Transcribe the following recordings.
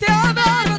meteoro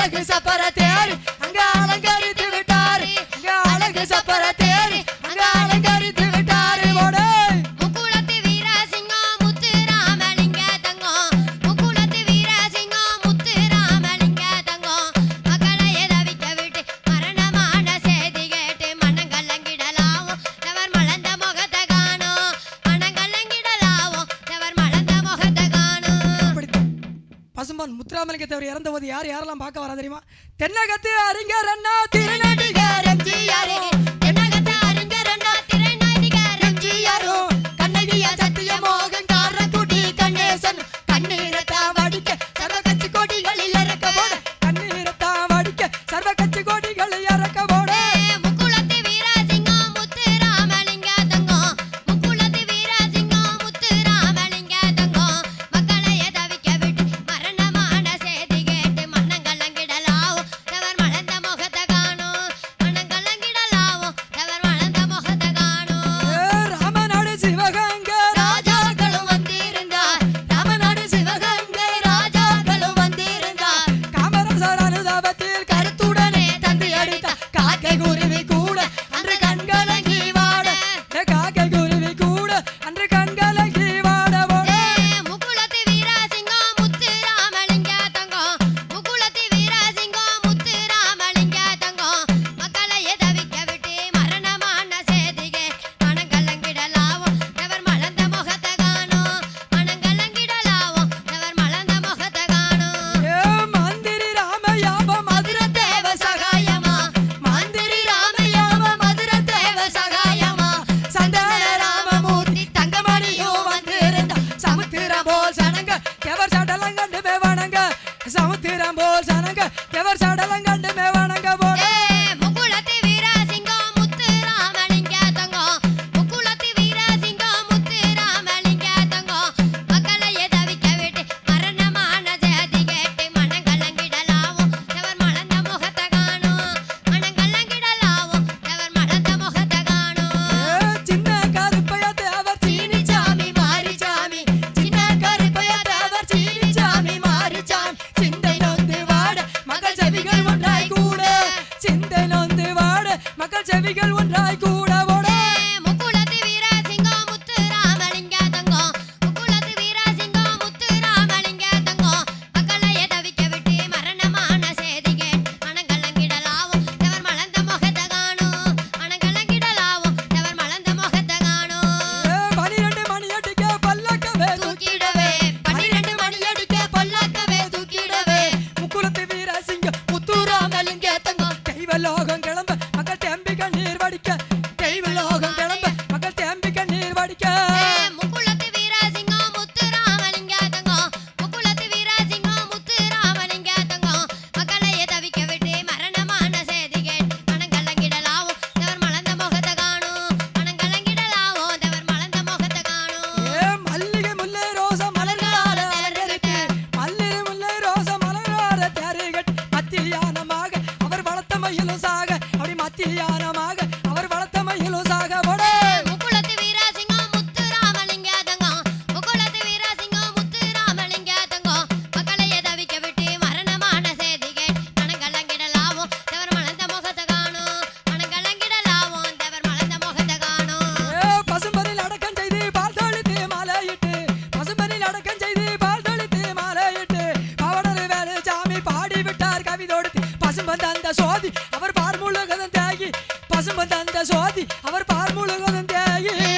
அழகு சப்பர தேர் அங்க அலங்கரித்து முத்துராமலிங்கத்தை அவர் இறந்த போது யார் யாரெல்லாம் பார்க்க வரா தெரியுமா? தென்னகத்து அறிஞர் அண்ணா திருநடி I can go பசும்பு தந்த சோதி அவர் பார்முழுவதும் தேயே